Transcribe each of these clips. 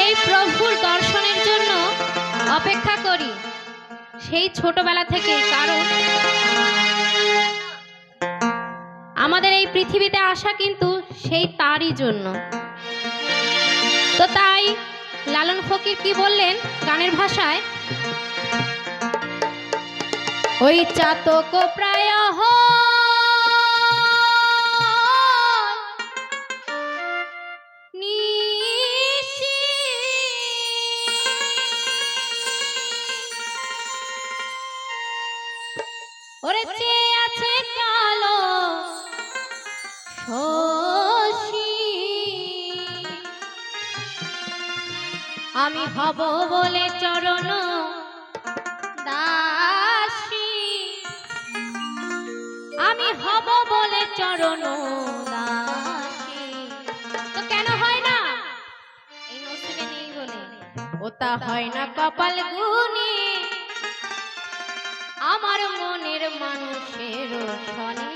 সেই প্রভুর দর্শনের জন্য অপেক্ষা করি। সেই ছোটবেলা থেকে, কারণ আমাদের এই পৃথিবীতে আসা কিন্তু সেই তারই জন্য। তো তাই লালন ফকির কি বললেন গানের ভাষায়? ওই চাতক প্রায় হয় আমি হব বলে চরণ দাসী। আমি হব বলে চরণ দাসী। তো কেন হয় না? নেই বলে। ওটা হয় না কপাল গুনি আমার মনের মানুষের শনি।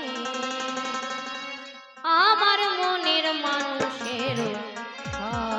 আমার মনের মানুষের সনে